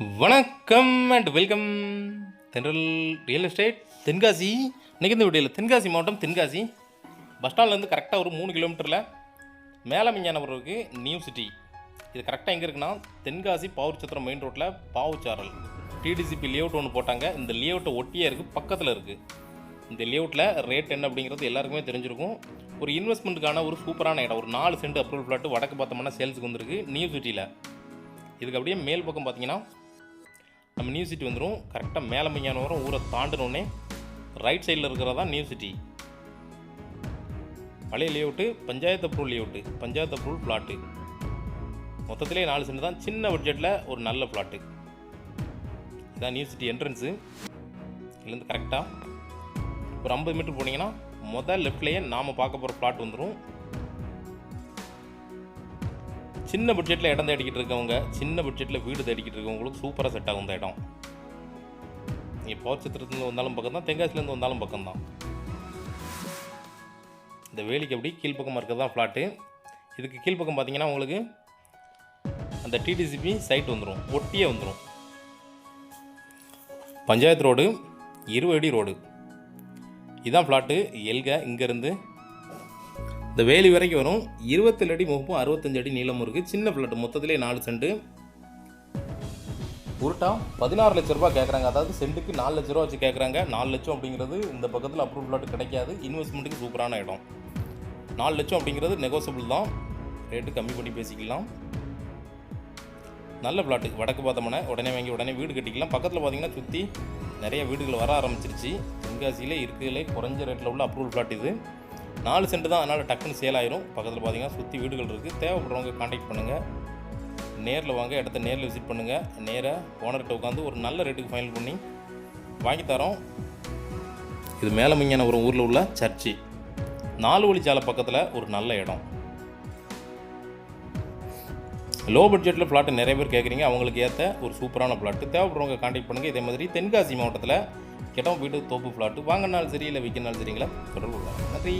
வணக்கம் and welcome Thendral real estate Tenkasi. இன்னைக்கு இந்த வீடியோவில் தென்காசி மாவட்டம் தென்காசி. பஸ் ஸ்டாண்ட்லேருந்து கரெக்டாக ஒரு மூணு கிலோமீட்டரில் மேலமிஞ்ஞானபுரம் இருக்குது நியூ சிட்டி இது கரெக்டாக எங்கே இருக்குன்னா தென்காசி பாவச்சத்திரம் மெயின் ரோட்டில் பாவுச்சாரல் டிடிசிபி லேஅவுட் ஒன்று போட்டாங்க. இந்த லேஅவுட்டை ஒட்டியே இருக்குது பக்கத்தில் இருக்குது இந்த லேஅவுட்டில் ரேட் என்ன அப்படிங்கிறது எல்லாருக்குமே தெரிஞ்சிருக்கும். ஒரு இன்வெஸ்ட்மெண்ட்டுக்கான ஒரு சூப்பரான இடம். ஒரு நாலு சென்ட் அப்ரூவல் ஃப்ளாட்டு வடக்கு பார்த்தோம்னா சேல்ஸுக்கு வந்திருக்கு நியூ சிட்டியில் இதுக்கு அப்படியே மேல் பக்கம் பார்த்தீங்கன்னா நம்ம நியூ சிட்டி வந்துடும் கரெக்டாக மேலே மையான வரும். ஊரை தாண்டினோடனே ரைட் சைடில் இருக்கிறதா நியூ சிட்டி பழைய layout panchayat approval layout panchayat approval plot மொத்தத்திலே நாலு சென்ட் தான். சின்ன பட்ஜெட்டில் ஒரு நல்ல பிளாட்டு இதான் நியூ சிட்டி என்ட்ரன்ஸு இதுலேருந்து கரெக்டாக ஒரு ஐம்பது மீட்டர் போனீங்கன்னா முதல் லெஃப்ட்லேயே நாம் பார்க்க போகிற பிளாட் வந்துடும் சின்ன பட்ஜெட்டில் இடம் தேடிக்கிட்டு இருக்கவங்க சின்ன பட்ஜெட்டில் வீடு தேடிக்கிட்டு இருக்கவங்களுக்கு சூப்பராக செட் ஆகும் இந்த இடம். நீங்கள் பௌச்சத்திரத்துலேருந்து வந்தாலும் பக்கம் தான் தென்காசிலேருந்து வந்தாலும் பக்கம் தான் இந்த வேலிக்கு அப்படி கீழ்ப்பக்கமாக இருக்கிறது தான் ஃப்ளாட்டு இதுக்கு கீழ்ப்பக்கம் பார்த்தீங்கன்னா உங்களுக்கு அந்த டிடிசிபி சைட் வந்துடும் ஒட்டியே வந்துடும் பஞ்சாயத்து ரோடு இருபது அடி ரோடு இதான் ஃப்ளாட்டு எல்க இங்கேருந்து இந்த வேலி வரைக்கும் வரும். இருபத்தேழு அடி முகப்பும் அறுபத்தஞ்சு அடி நீளமும் இருக்குது சின்ன பிளாட் மொத்தத்திலே நாலு சென்ட் உருட்டா பதினாறு லட்ச ரூபாய் கேட்குறாங்க அதாவது சென்ட்டுக்கு நாலு லட்ச ரூபா வச்சு கேட்குறாங்க நாலு லட்சம் அப்படிங்கிறது இந்த பக்கத்தில் அப்ரூவ் பிளாட் கிடைக்காது. இன்வெஸ்ட்மெண்ட்டுக்கு சூப்பரான இடம். நாலு லட்சம் அப்படிங்கிறது நெகோசியபிள் தான். ரேட்டு கம்மி பண்ணி பேசிக்கலாம். நல்ல பிளாட்டு வடக்கு பார்த்தோம்னா உடனே வாங்கி உடனே வீடு கட்டிக்கலாம். பக்கத்தில் பார்த்தீங்கன்னா சுற்றி நிறைய வீடுகள் வர ஆரம்பிச்சிருச்சு. தென்காசியிலே இருக்கிறதுலே குறைஞ்ச ரேட்டில் உள்ள அப்ரூவல் பிளாட் இது. நாலு சென்ட் தான் அதனால் டக்குன்னு சேல் ஆயிரும். பக்கத்தில் பார்த்தீங்கன்னா சுற்றி வீடுகள் இருக்குது தேவைப்படுறவங்க காண்டாக்ட் பண்ணுங்கள் நேரில் வாங்க இடத்த நேரில் விசிட் பண்ணுங்கள் நேராக ஓனர்கிட்ட உட்காந்து ஒரு நல்ல ரேட்டுக்கு ஃபைனல் பண்ணி வாங்கி தரோம். இது மேலமிங்கான ஒரு ஊரில் உள்ள சர்ச்சு. நாலு வழிச்சாலை பக்கத்தில் ஒரு நல்ல இடம். லோ பட்ஜெட்டில் பிளாட்டு நிறைய பேர் கேட்குறீங்க அவங்களுக்கு ஏற்ற ஒரு சூப்பரான ஃப்ளாட்டு தேவைப்படுறவங்க காண்டாக்ட் பண்ணுங்கள் இதே மாதிரி தென்காசி மாவட்டத்தில் கிடம் போயிட்டு தோப்பு ஃப்ளாட்டு வாங்கினாலும் சரி இல்லை விற்கினாலும் சரிங்களா தொடர்பு நன்றி.